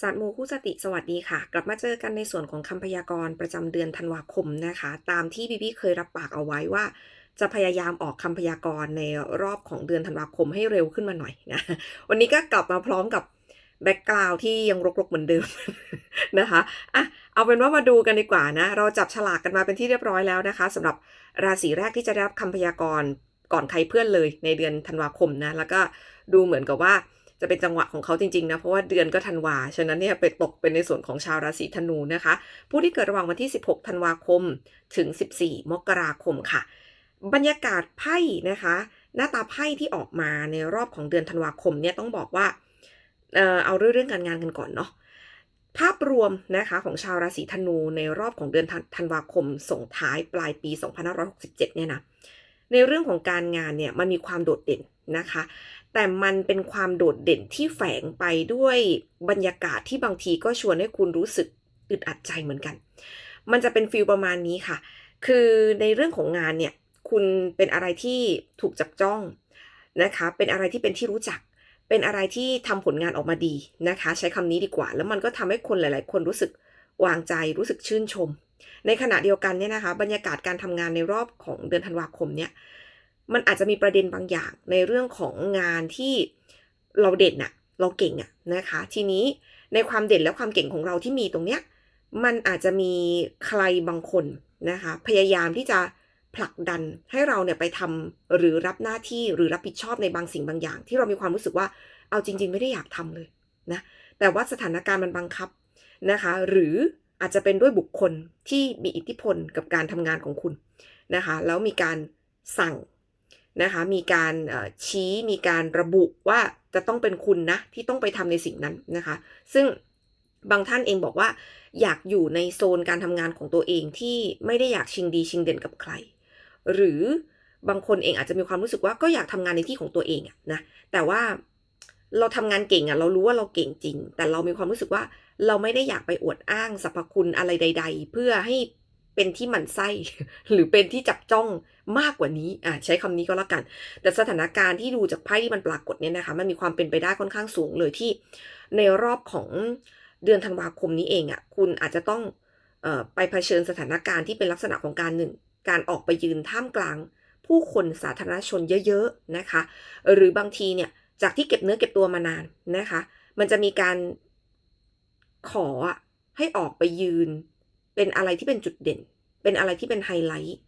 ศาสตร์โมคู่สติสวัสดีค่ะ กลับมาเจอกันในส่วนของคำพยากรณ์ประจำเดือนธันวาคมนะคะ ตามที่บีบีเคยรับปากเอาไว้ว่า จะพยายามออกคำพยากรณ์ในรอบของเดือนธันวาคมให้เร็วขึ้นมาหน่อยนะ วันนี้ก็กลับมาพร้อมกับแบ็กกราวที่ยังรกๆเหมือนเดิมนะคะอะเอาเป็นว่ามาดูกันดีกว่านะ เราจับฉลากกันมาเป็นที่เรียบร้อยแล้วนะคะสำหรับราศีแรกที่จะได้รับคำพยากรณ์ก่อนใครเพื่อนเลยในเดือนธันวาคมนะ แล้วก็ดูเหมือนกับว่า จะเป็นจังหวะของเขาจริงๆนะเพราะว่าเดือนก็ธันวาฉะนั้นเนี่ยไปตกเป็นในส่วนของชาวราศีธนูนะคะ ผู้ที่เกิดระหว่างวันที่ 16 ธันวาคมถึง 14 มกราคมค่ะ บรรยากาศไพ่นะคะ หน้าตาไพ่ที่ออกมาในรอบของเดือนธันวาคมเนี่ยต้องบอกว่าเออเอาเรื่องเรื่องการงานกันก่อนเนาะภาพรวมนะคะของชาวราศีธนูในรอบของเดือนธันวาคมส่งท้ายปลายปี 2567 เนี่ยนะในเรื่องของการงานเนี่ยมันมีความโดดเด่นนะคะ แต่มันเป็นความโดดเด่นที่แฝงไปด้วยบรรยากาศที่บางทีก็ชวนให้คุณรู้สึกอึดอัดใจเหมือนกัน มันจะเป็นฟิลประมาณนี้ค่ะ คือในเรื่องของงานเนี่ย คุณเป็นอะไรที่ถูกจับจ้องนะคะ เป็นอะไรที่เป็นที่รู้จัก เป็นอะไรที่ทำผลงานออกมาดีนะคะ ใช้คำนี้ดีกว่า แล้วมันก็ทำให้คนหลาย ๆ คนรู้สึกวางใจรู้สึกชื่นชม ในขณะเดียวกันเนี่ยนะคะ บรรยากาศการทำงานในรอบของเดือนธันวาคมเนี่ย มันอาจจะมีประเด็นบางอย่างในเรื่องของงานที่เราเด่นอะเราเก่งอะนะคะ ทีนี้ในความเด่นและความเก่งของเราที่มีตรงเนี้ยมันอาจจะมีใครบางคนนะคะ พยายามที่จะผลักดันให้เราเนี่ยไปทำหรือรับหน้าที่หรือรับผิดชอบในบางสิ่งบางอย่าง ที่เรามีความรู้สึกว่าเอาจริง ๆ ไม่ได้อยากทำเลยนะแต่ว่าสถานการณ์มันบังคับนะคะ หรืออาจจะเป็นด้วยบุคคลที่มีอิทธิพลกับการทำงานของคุณนะคะ แล้วมีการสั่ง นะคะมีการชี้มีการระบุว่าจะต้องเป็นคุณนะที่ต้องไปทำในสิ่งนั้นนะคะ ซึ่งบางท่านเองบอกว่า อยากอยู่ในโซนการทำงานของตัวเองที่ไม่ได้อยากชิงดีชิงเด่นกับใคร หรือบางคนเองอาจจะมีความรู้สึกว่าก็อยากทำงานในที่ของตัวเองอะนะแต่ว่าเราทำงานเก่งอะเรารู้ว่าเราเก่งจริง แต่เรามีความรู้สึกว่าเราไม่ได้อยากไปอวดอ้างสรรพคุณอะไรใด ๆ เพื่อให้ เป็นที่หมั่นไส้ หรือเป็นที่จับจ้องมากกว่านี้อะใช้คำนี้ก็แล้วกัน แต่สถานการณ์ที่ดูจากไพ่ที่มันปรากฏเนี่ยนะคะมันมีความเป็นไปได้ค่อนข้างสูงเลยที่ในรอบของเดือนธันวาคมนี้เองอะ่ะคุณอาจจะต้องออไปเผชิญสถานการณ์ที่เป็นลักษณะของการหนึ่ง การออกไปยืนท่ามกลาง ผู้คนสาธารณชนเยอะๆนะคะ หรือบางทีเนี่ยจากที่เก็บเนื้อเก็บตัวมานานนะคะ มันจะมีการขอให้ออกไปยืน เป็นอะไรที่เป็นจุดเด่น เป็นอะไรที่เป็นไฮไลท์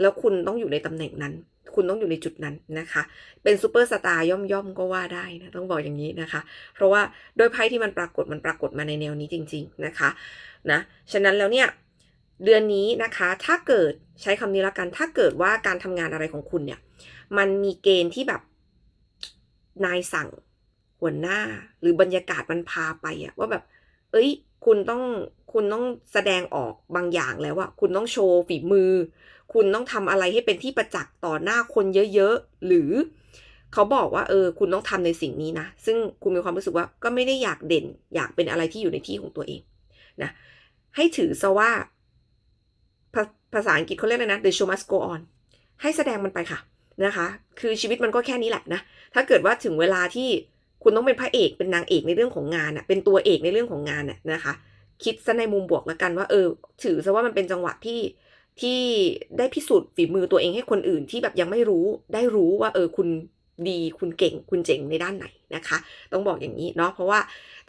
แล้วคุณต้องอยู่ในตำแหน่งนั้น คุณต้องอยู่ในจุดนั้นนะคะ เป็นซูเปอร์สตาร์ย่อมย่อมๆก็ว่าได้นะ ต้องบอกอย่างนี้นะคะ เพราะว่าโดยไพ่ที่มันปรากฏมันปรากฏมาในแนวนี้จริง ๆนะคะนะ ฉะนั้นแล้วเนี่ยเดือนนี้นะคะ ถ้าเกิดใช้คำนี้ละกัน ถ้าเกิดว่าการทำงานอะไรของคุณเนี่ย มันมีเกณฑ์ที่แบบนายสั่งหัวหน้าหรือบรรยากาศมันพาไปอะว่าแบบ เอ้ย คุณต้องคุณต้องแสดงออกบางอย่างแล้วว่าคุณต้องโชว์ฝีมือ คุณต้องทำอะไรให้เป็นที่ประจักษ์ต่อหน้าคนเยอะๆ หรือเขาบอกว่าเออคุณต้องทำในสิ่งนี้นะ ซึ่งคุณมีความรู้สึกว่าก็ไม่ได้อยากเด่น อยากเป็นอะไรที่อยู่ในที่ของตัวเองนะให้ถือซะว่าภาภาษาอังกฤษเขาเรียกอะไรนะ the show must go on ให้แสดงมันไปค่ะนะคะ คือชีวิตมันก็แค่นี้แหละนะ ถ้าเกิดว่าถึงเวลาที่ คุณต้องเป็นพระเอกเป็นนางเอกในเรื่องของงานอะเป็นตัวเอกในเรื่องของงานอะนะคะ คิดซะในมุมบวกแล้วกันว่า เออ ถือซะว่ามันเป็นจังหวะที่ที่ได้พิสูจน์ฝีมือตัวเองให้คนอื่นที่แบบยังไม่รู้ได้รู้ว่า เออคุณดีคุณเก่งคุณเจ๋งในด้านไหนนะคะ ต้องบอกอย่างนี้เนาะเพราะว่า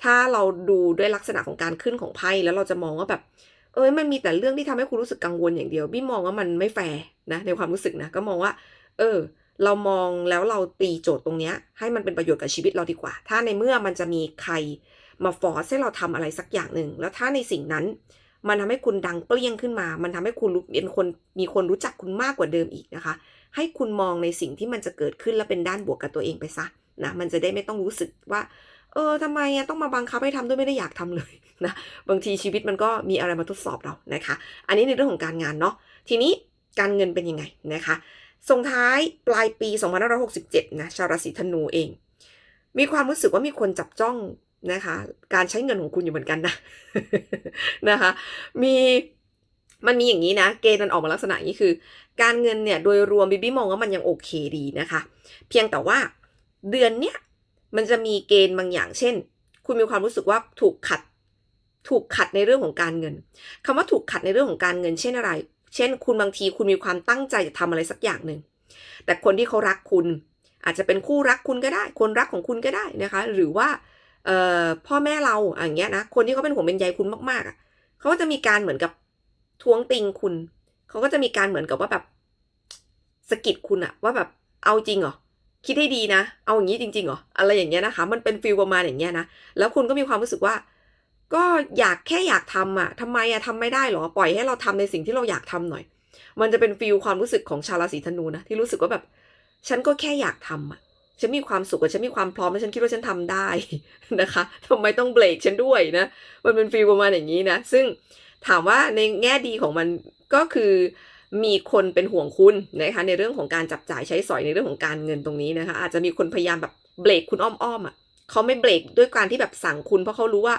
ถ้าเราดูด้วยลักษณะของการขึ้นของไพ่แล้วเราจะมองว่าแบบ เอ้ยมันมีแต่เรื่องที่ทำให้คุณรู้สึกกังวลอย่างเดียวบี้มองว่ามันไม่แฟร์นะในความรู้สึกนะก็มองว่า เออ เรามองแล้วเราตีโจทย์ตรงเนี้ย ให้มันเป็นประโยชน์กับชีวิตเราดีกว่า ถ้าในเมื่อมันจะมีใครมาฟอร์สให้เราทำอะไรสักอย่างหนึ่ง แล้วถ้าในสิ่งนั้น มันทำให้คุณดังเปรี้ยงขึ้นมา มันทำให้คุณรู้เป็นคนมีคนรู้จักคุณมากกว่าเดิมอีกนะคะ ให้คุณมองในสิ่งที่มันจะเกิดขึ้นแล้วเป็นด้านบวกกับตัวเองไปซะนะ มันจะได้ไม่ต้องรู้สึกว่า เออทำไมอะต้องมาบังคับให้ทำด้วยไม่ได้อยากทำเลยนะ บางทีชีวิตมันก็มีอะไรมาทดสอบเรานะคะ อันนี้ในเรื่องของการงานเนาะ ทีนี้การเงินเป็นยังไงนะคะ ส่งท้ายปลายปี 2567 นะชาวราศีธนูเอง มีความรู้สึกว่ามีคนจับจ้องนะคะ การใช้เงินของคุณอยู่เหมือนกันนะนะคะ มีมันมีอย่างนี้นะ เกณฑ์มันออกมาลักษณะนี้คือ การเงินเนี่ยโดยรวมบิบี้มองว่ามันยังโอเคดีนะคะ เพียงแต่ว่าเดือนเนี้ยมันจะมีเกณฑ์บางอย่าง เช่น คุณมีความรู้สึกว่าถูกขัด ถูกขัดในเรื่องของการเงินคำว่าถูกขัดในเรื่องของการเงิน เช่นอะไร เช่น คุณบางทีคุณมีความตั้งใจจะทำอะไรสักอย่างหนึ่ง แต่คนที่เขารักคุณ อาจจะเป็นคู่รักคุณก็ได้ คนรักของคุณก็ได้นะคะ หรือว่าพ่อแม่เราอย่างเงี้ยนะ คนที่เขาเป็นห่วงเป็นใยคุณมากๆเขาก็จะมีการเหมือนกับท้วงติงคุณ เขาก็จะมีการเหมือนกับว่าแบบสะกิดคุณอะว่าแบบเอาจริงเหรอคิดให้ดีนะ เอาอย่างนี้จริงๆเหรออะไรอย่างเงี้ยนะคะ มันเป็นฟีลประมาณอย่างเงี้ยนะ แล้วคุณก็มีความรู้สึกว่า ก็อยากแค่อยากทำอะทำไมอะทำไม่ได้หรอ ปล่อยให้เราทำในสิ่งที่เราอยากทำหน่อย มันจะเป็นฟีลความรู้สึกของชาวราศีธนูนะ ที่รู้สึกว่าแบบ ฉันก็แค่อยากทำอะฉันมีความสุขอะฉันมีความพร้อมและฉันคิดว่าฉันทำได้นะคะทำไมต้องเบรกฉันด้วยนะ มันเป็นฟีลประมาณอย่างนี้นะ ซึ่งถามว่าในแง่ดีของมันก็คือมีคนเป็นห่วงคุณนะคะในเรื่องของการจับจ่ายใช้สอยในเรื่องของการเงินตรงนี้นะคะ อาจจะมีคนพยายามแบบเบรกคุณอ้อมๆอะเขาไม่เบรกด้วยการที่แบบสั่งคุณเพราะเขารู้ว่า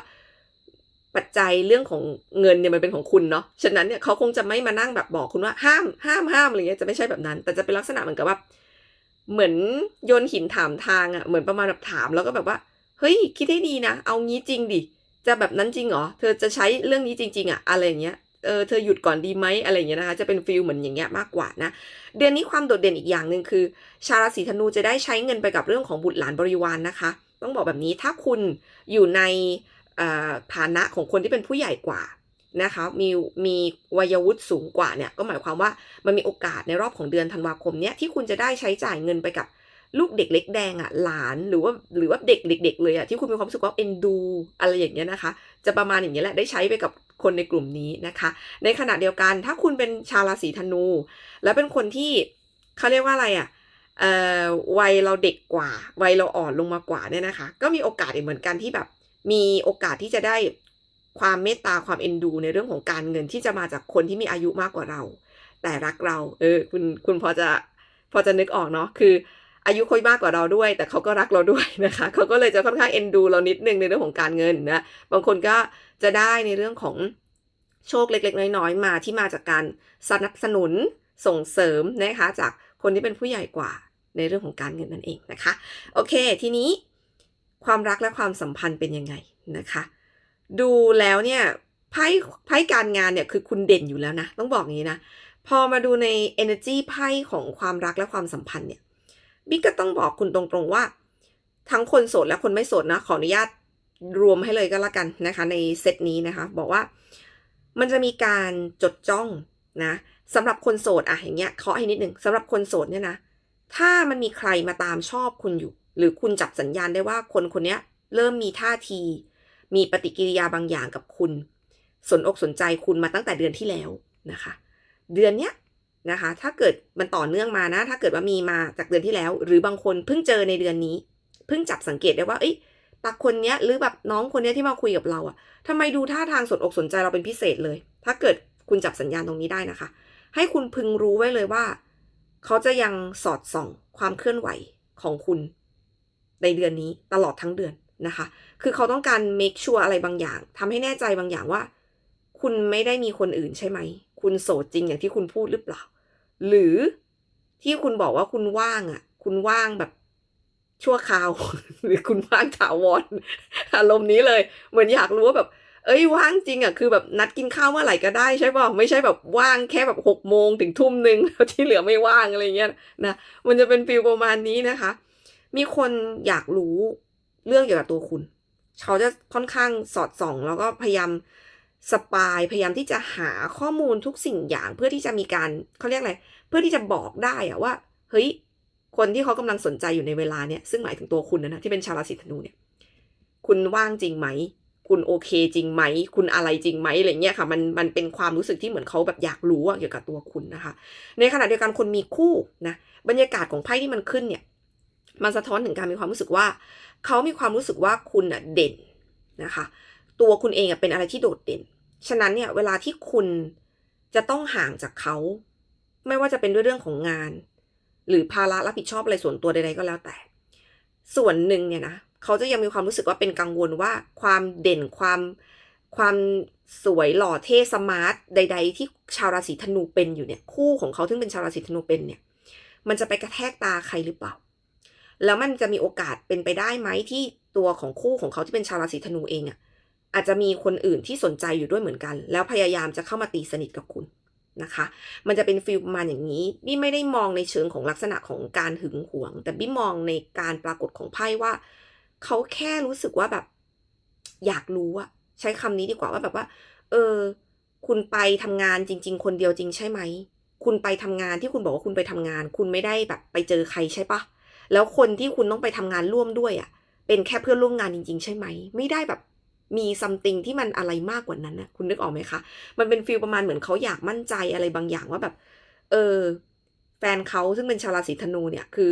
ปัจจัยเรื่องของเงินเนี่ยมันเป็นของคุณเนาะ ฉะนั้นเนี่ยเขาคงจะไม่มานั่งแบบบอกคุณว่าห้ามห้ามห้ามอะไรเงี้ยจะไม่ใช่แบบนั้น แต่จะเป็นลักษณะเหมือนกับว่าเหมือนโยนหินถามทางอะเหมือนประมาณแบบถามแล้วก็แบบว่า เฮ้ย คิดให้ดีนะ เอางี้จริงดิ จะแบบนั้นจริงเหรอ เธอจะใช้เรื่องนี้จริง ๆอะอะไรเงี้ย เออเธอหยุดก่อนดีไหมอะไรเงี้ยนะคะ จะเป็นฟิลเหมือนอย่างเงี้ยมากกว่านะ เดือนนี้ความโดดเด่นอีกอย่างหนึ่งคือ ชาวราศีธนูจะได้ใช้เงินไปกับเรื่องของบุตรหลานบริวารนนะคะ ต้องบอกแบบนี้ถ้าคุณอยู่ใน ฐานะของคนที่เป็นผู้ใหญ่กว่านะคะ มีมีวัยวุฒิสูงกว่าเนี่ยก็หมายความว่ามันมีโอกาสในรอบของเดือนธันวาคมเนี้ยที่คุณจะได้ใช้จ่ายเงินไปกับลูกเด็กเล็กแดงอะหลานหรือว่าหรือว่าเด็กเด็ก ๆ เลยอะที่คุณมีความรู้สึกว่าเอ็นดู อะไรอย่างเงี้ยนะคะ จะประมาณอย่างเงี้ยแหละได้ใช้ไปกับคนในกลุ่มนี้นะคะ ในขณะเดียวกันถ้าคุณเป็นชาวราศีธนู แล้วเป็นคนที่เขาเรียกว่าอะไรอะเอ่อวัยเราเด็กกว่า วัยเราอ่อนลงมากว่าเนี่ยนะคะ ก็มีโอกาสอีกเหมือนกันที่แบบ มีโอกาสที่จะได้ความเมตตาความเอ็นดู ในเรื่องของการเงินที่จะมาจากคนที่มีอายุมากกว่าเรา แต่รักเรา เออ คุณคุณพอจะพอจะนึกออกเนาะคือ อายุค่อยมากกว่าเราด้วย แต่เขาก็รักเราด้วยนะคะเขาก็เลยจะค่อนข้างเอ็นดู เรานิดนึงในเรื่องของการเงินนะบางคนก็จะได้ในเรื่องของโชคเล็ก ๆ น้อยๆมาที่มาจากการสนับสนุนส่งเสริมนะคะจากคนที่เป็นผู้ใหญ่กว่าในเรื่องของการเงินนั่นเองนะคะ โอเค ทีนี้ ความรักและความสัมพันธ์เป็นยังไงนะคะ ดูแล้วเนี่ยไพ่ไพ่การงานเนี่ยคือคุณเด่นอยู่แล้วนะ ต้องบอกอย่างนี้นะ พอมาดูใน energy ไพ่ของความรักและความสัมพันธ์เนี่ยบิ๊กก็ต้องบอกคุณตรงๆว่า ทั้งคนโสดและคนไม่โสดนะ ขออนุญาตรวมให้เลยก็แล้วกันนะคะ ในเซตนี้นะคะ บอกว่ามันจะมีการจดจ้องนะสำหรับคนโสดอะอย่างเงี้ยเคาะให้นิดนึงสำหรับคนโสดเนี่ยนะ ถ้ามันมีใครมาตามชอบคุณอยู่ หรือคุณจับสัญญาณได้ว่าคนคนนี้เริ่มมีท่าที มีปฏิกิริยาบางอย่างกับคุณ สนอกสนใจคุณมาตั้งแต่เดือนที่แล้วนะคะ เดือนเนี้ยนะคะ ถ้าเกิดมันต่อเนื่องมานะ ถ้าเกิดว่ามีมาจากเดือนที่แล้ว หรือบางคนเพิ่งเจอในเดือนนี้ เพิ่งจับสังเกตได้ว่า เอ้ยตาคนเนี้ยหรือแบบน้องคนเนี้ยที่มาคุยกับเราอะทำไมดูท่าทางสนอกสนใจเราเป็นพิเศษเลย ถ้าเกิดคุณจับสัญญาณตรงนี้ได้นะคะ ให้คุณพึงรู้ไว้เลยว่า เขาจะยังสอดส่องความเคลื่อนไหวของคุณ ในเดือนนี้ตลอดทั้งเดือนนะคะ คือเขาต้องการ make sure อะไรบางอย่างทำให้แน่ใจบางอย่างว่า คุณไม่ได้มีคนอื่นใช่ไหม คุณโสดจริงอย่างที่คุณพูดหรือเปล่า หรือที่คุณบอกว่าคุณว่างอะ คุณว่างแบบชั่วคราว หรือคุณว่างถาวรอารมณ์นี้เลย เหมือนอยากรู้ว่าแบบ เอ้ยว่างจริงอะ คือแบบนัดกินข้าวเมื่อไหร่ก็ได้ใช่ป่ะไม่ใช่แบบว่างแค่แบบหกโมงถึงทุ่มหนึ่งแล้วที่เหลือไม่ว่างอะไรเงี้ยนะมันจะเป็นฟิลประมาณนี้นะคะ มีคนอยากรู้เรื่องเกี่ยวกับตัวคุณ เขาจะค่อนข้างสอดส่อง แล้วก็พยายามสปายพยายามที่จะหาข้อมูลทุกสิ่งอย่าง เพื่อที่จะมีการเขาเรียกอะไร เพื่อที่จะบอกได้อะว่า เฮ้ย คนที่เขากำลังสนใจอยู่ในเวลาเนี่ยซึ่งหมายถึงตัวคุณนะนะที่เป็นชาวราศีธนูเนี่ยคุณว่างจริงไหม คุณโอเคจริงไหม คุณอะไรจริงไหมอะไรเงี้ยค่ะ มันมันเป็นความรู้สึกที่เหมือนเขาแบบอยากรู้เกี่ยวกับตัวคุณนะคะ ในขณะเดียวกันคนมีคู่นะ บรรยากาศของไพ่ที่มันขึ้นเนี่ย มันสะท้อนถึงการมีความรู้สึกว่า เขามีความรู้สึกว่าคุณอะเด่นนะคะ ตัวคุณเองอะเป็นอะไรที่โดดเด่น ฉะนั้นเนี่ยเวลาที่คุณจะต้องห่างจากเขา ไม่ว่าจะเป็นด้วยเรื่องของงาน หรือภาระรับผิดชอบอะไรส่วนตัวใดๆก็แล้วแต่ ส่วนหนึ่งเนี่ยนะเขาจะยังมีความรู้สึกว่าเป็นกังวลว่าความเด่นความความสวยหล่อเท่สมาร์ทใด ๆ ที่ชาวราศีธนูเป็นอยู่เนี่ย คู่ของเขาที่เป็นชาวราศีธนูเป็นเนี่ย มันจะไปกระแทกตาใครหรือเปล่า แล้วมันจะมีโอกาสเป็นไปได้ไหมที่ตัวของคู่ของเขาที่เป็นชาวราศีธนูเองอะอาจจะมีคนอื่นที่สนใจอยู่ด้วยเหมือนกัน แล้วพยายามจะเข้ามาตีสนิทกับคุณนะคะ มันจะเป็นฟิลประมาณอย่างนี้บี้ไม่ได้มองในเชิงของลักษณะของการหึงหวง แต่บี้มองในการปรากฏของไพ่ว่า เขาแค่รู้สึกว่าแบบ อยากรู้อะใช้คำนี้ดีกว่าว่าแบบว่า เออ คุณไปทำงานจริง ๆ คนเดียวจริงใช่ไหม คุณไปทำงานที่คุณบอกว่าคุณไปทำงาน คุณไม่ได้แบบไปเจอใครใช่ปะ แล้วคนที่คุณต้องไปทำงานร่วมด้วยอะเป็นแค่เพื่อนร่วมงานจริง ๆ ใช่ไหม ไม่ได้แบบมีซัมติงที่มันอะไรมากกว่านั้นนะคุณนึกออกไหมคะ มันเป็นฟีลประมาณเหมือนเขาอยากมั่นใจอะไรบางอย่างว่าแบบ เออ แฟนเขาซึ่งเป็นชาวราศีธนูเนี่ยคือ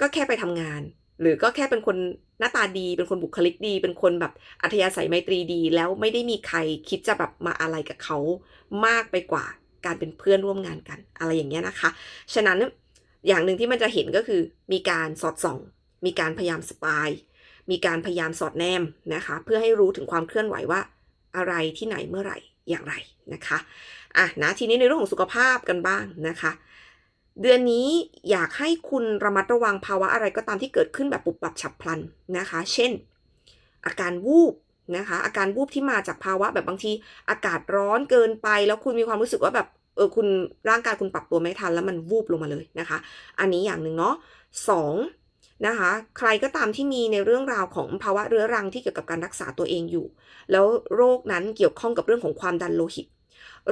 ก็แค่ไปทำงาน หรือก็แค่เป็นคนหน้าตาดี เป็นคนบุคลิกดี เป็นคนแบบอัธยาศัยไมตรีดี แล้วไม่ได้มีใครคิดจะแบบมาอะไรกับเขามากไปกว่าการเป็นเพื่อนร่วมงานกัน อะไรอย่างเงี้ยนะคะ ฉะนั้น อย่างหนึ่งที่มันจะเห็นก็คือ มีการสอดส่อง มีการพยายามสปาย มีการพยายามสอดแนมนะคะ เพื่อให้รู้ถึงความเคลื่อนไหวว่าอะไรที่ไหนเมื่อไหร่อย่างไรนะคะอะนะทีนี้ในเรื่องของสุขภาพกันบ้างนะคะ เดือนนี้อยากให้คุณระมัดระวังภาวะอะไรก็ตามที่เกิดขึ้นแบบปุบปับฉับพลันนะคะ เช่น อาการวูบนะคะ อาการวูบที่มาจากภาวะแบบบางที อากาศร้อนเกินไป แล้วคุณมีความรู้สึกว่าแบบ เออคุณร่างกายคุณปรับตัวไม่ทันแล้วมันวูบลงมาเลยนะคะ อันนี้อย่างหนึ่งเนาะสองนะคะใครก็ตามที่มีในเรื่องราวของภาวะเรื้อรังที่เกี่ยวกับการรักษาตัวเองอยู่ แล้วโรคนั้นเกี่ยวข้องกับเรื่องของความดันโลหิต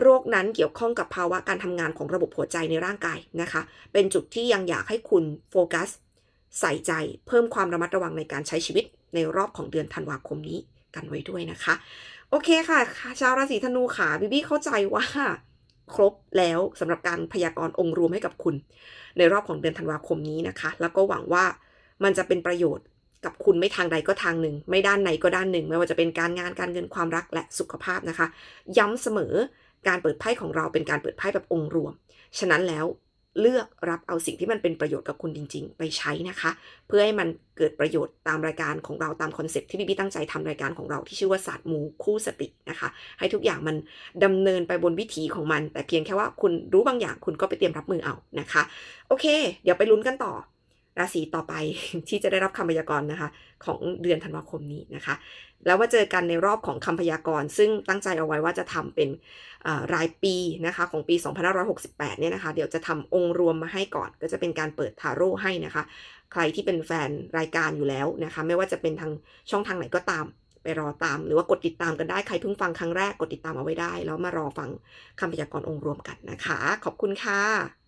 โรคนั้นเกี่ยวข้องกับภาวะการทำงานของระบบหัวใจในร่างกายนะคะ เป็นจุดที่ยังอยากให้คุณโฟกัส ใส่ใจเพิ่มความระมัดระวังในการใช้ชีวิตในรอบของเดือนธันวาคมนี้กันไว้ด้วยนะคะ โอเคค่ะ ชาวราศีธนูขาบิบี้เข้าใจว่า ครบแล้วสำหรับการพยากรณ์องค์รวมให้กับคุณ ในรอบของเดือนธันวาคมนี้นะคะ แล้วก็หวังว่ามันจะเป็นประโยชน์กับคุณไม่ทางใดก็ทางหนึ่ง ไม่ด้านไหนก็ด้านหนึ่ง ไม่ว่าจะเป็นการงานการเงินความรักและสุขภาพนะคะ ย้ำเสมอการเปิดไพ่ของเราเป็นการเปิดไพ่แบบองค์รวม ฉะนั้นแล้ว เลือกรับเอาสิ่งที่มันเป็นประโยชน์กับคุณจริง ๆ ไปใช้นะคะ เพื่อให้มันเกิดประโยชน์ตามรายการของเราตามคอนเซ็ปต์ที่พี่พี่ตั้งใจทำรายการของเราที่ชื่อว่าศาสตร์มูคู่สตินะคะ ให้ทุกอย่างมันดำเนินไปบนวิถีของมัน แต่เพียงแค่ว่าคุณรู้บางอย่างคุณก็ไปเตรียมรับมือเอานะคะ โอเค เดี๋ยวไปลุ้นกันต่อ ราศีต่อไปที่จะได้รับคำพยากรณ์นะคะ ของเดือนธันวาคมนี้นะคะ แล้วมาเจอกันในรอบของคำพยากรณ์ ซึ่งตั้งใจเอาไว้ว่าจะทำเป็นรายปีนะคะของปี 2568 เนี่ยนะคะ เดี๋ยวจะทำองค์รวมมาให้ก่อนก็จะเป็นการเปิดทาโร่ให้นะคะ ใครที่เป็นแฟนรายการอยู่แล้วนะคะ ไม่ว่าจะเป็นทางช่องทางไหนก็ตามไปรอตาม หรือว่ากดติดตามกันได้ใครเพิ่งฟังครั้งแรกกดติดตามเอาไว้ได้ แล้วมารอฟังคำพยากรณ์องค์รวมกันนะคะ ขอบคุณค่ะ